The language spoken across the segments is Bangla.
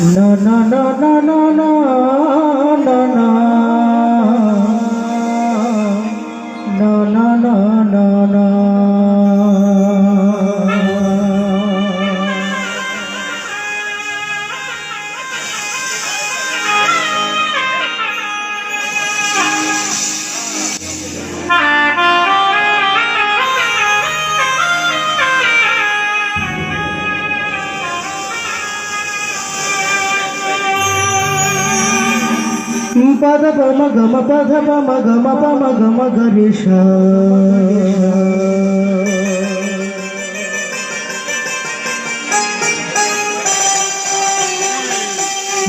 No, no, no, no, no, পাদ পম গম পধ পম গম পম গম গরিষ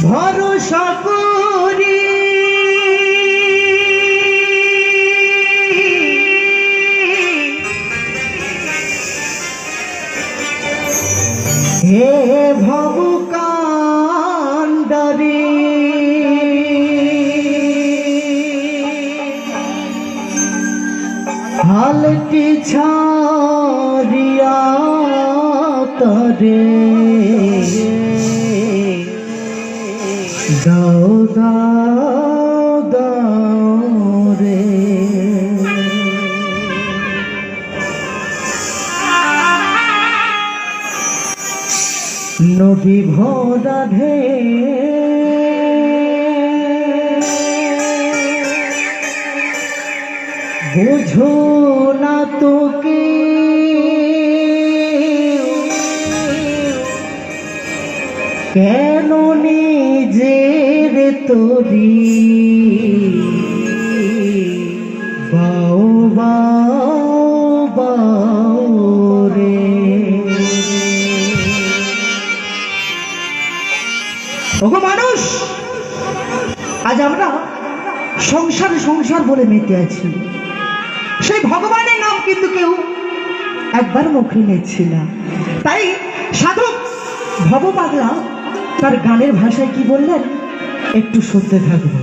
ভরসা করি হে ভবুক ছাড়িয়া তরে। দাও দাও দাও রে। নদী ভরা ঢে বুঝো না তোকে কেন নিজের তরি? বাও বাও বাও রে। ওগো মানুষ, আজ আমরা সংসার সংসার বলে মেতে আছি। সেই ভগবানের নাম কিন্তু কেউ একবার মুখে নিচ্ছি না। তাই সাধক ভবপাগলা তার গানের ভাষায় কি বললেন? একটু শুনতে থাকব।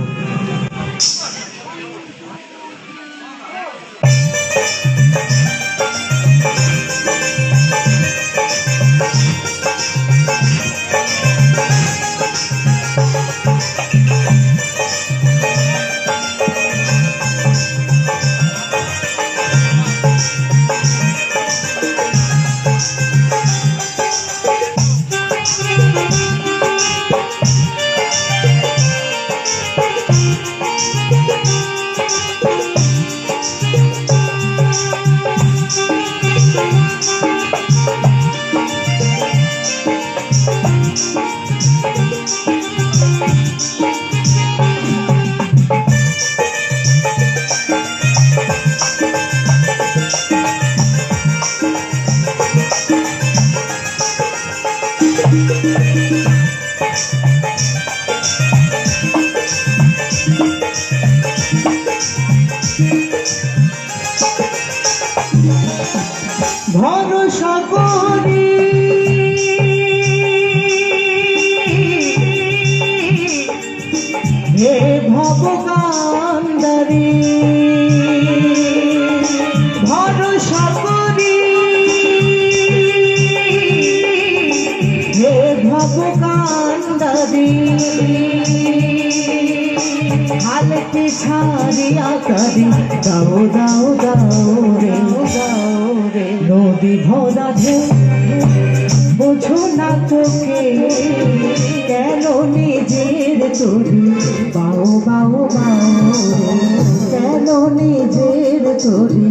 ভরসা করি। হে ভবকান্দারি ভরসা করি। হে ভবকান্দারি হালতে ছাড়িয়া করি দাও দাও দাও রে, দাও। ভরা বোঝো না তোকে, কেন নিজের তরি বাও বাও বাও, কেন নিজের তরি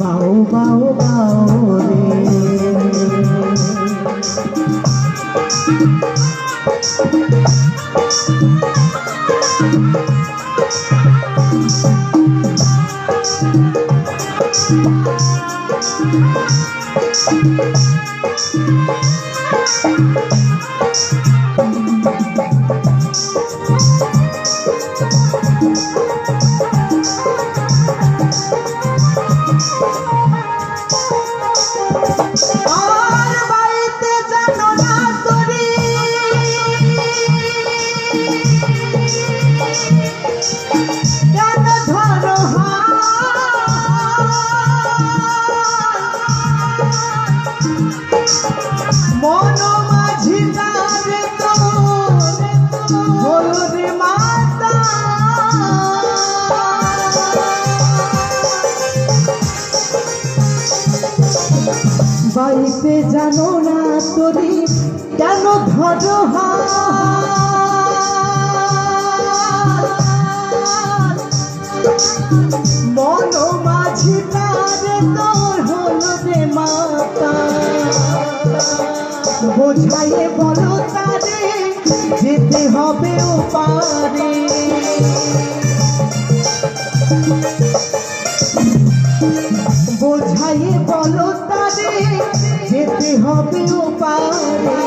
বাও বাও বাও রে। ধর মন মাঝি তারে তোর হলো বোঝাইয়ে বলো তারে যেতে হবে ও পারে বোঝাইয়ে বলো তারে, যেতে হবে ও পারে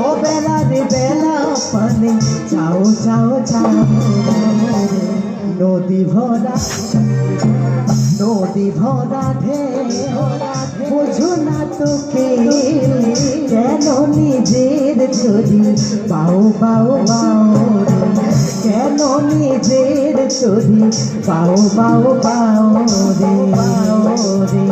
ও বেলা রে বেলা পানে, যাও যাও যাও। নদী ভরা নদী ভরা ঢেউ। বোঝো না তোকে, কেন নিজের চুরি পাও পাও পাও। কেন নিজের চুরি পাও পাও পাও রে পাও রে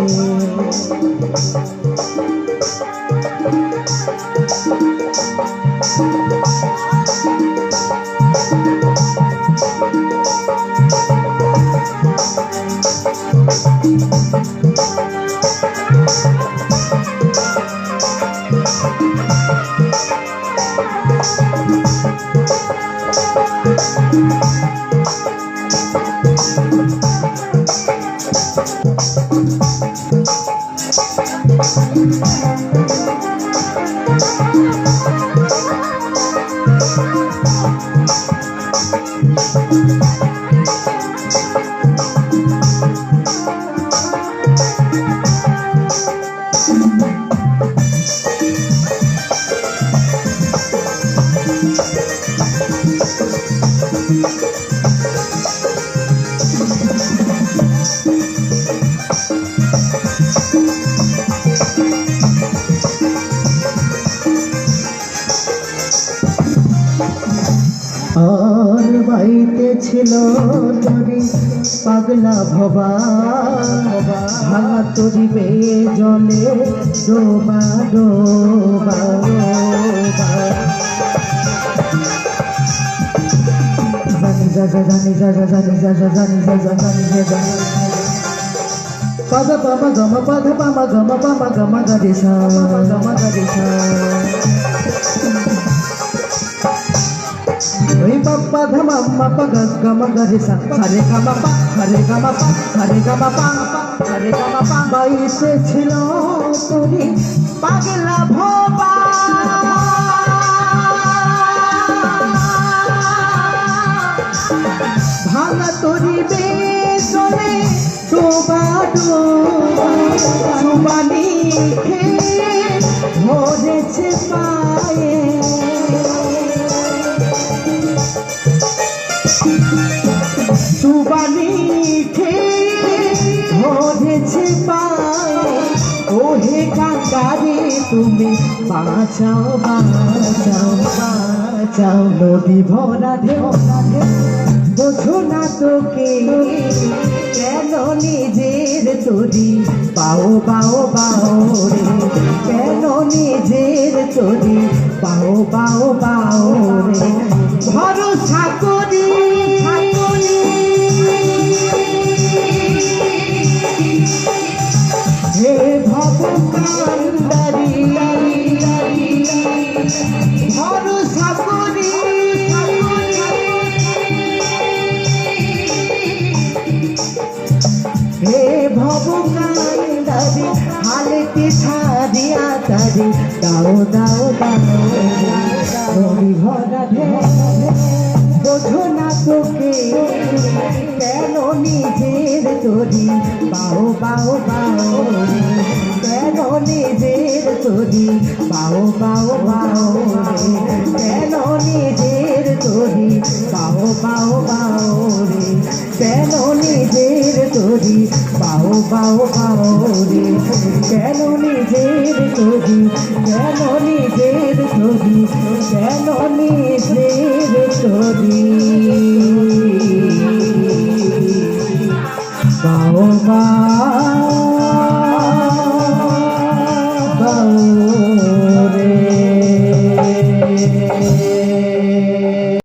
আর বাইতে ছিল তরি পাগলা ভবা ভাঙা তরি বে জলে ডোবা ডোবা জানি জানি জানি জানি জানি জানি জানি জানি পদ পম, গম পদ পম, গম পম, গম গরিসা গম গরিসা గమ గరిస ওই বাপ্পা ধামা মাপা গস গম গরিস হরে গম পা হরে গম পা হরে গম পা হরে গম পা বাইসে ছিল তোরি পাগলা ভবা ভাঙা তোরি বেসনে ডোবা ডোবা সুবানি খেয়ে ধরেছে পায়ে তুমি বাঁচাও বাঁচাও বাঁচাও নদী ভরা ঢেউ বোঝো না তোকে, কেন নিজের তরি? পাও পাও পাও রে, কেন নিজের তরি? পাও পাও পাও রে। ভরসা হে ভবকান্দারি হালতে দাও দাও দাও রবি ভরা বোঝো না তোকে, কেন নিজের তরি, বাও বাও বাও। কেন নিজের তরি, বাও বাও বাও, কেন নিজের তরি, বাও বাও বাও রে কেন নিজের তরি পাও পাও পাও রে। কেন নিজের তরি কেন নিজের তরি কেন নিজের তরি পাও বাও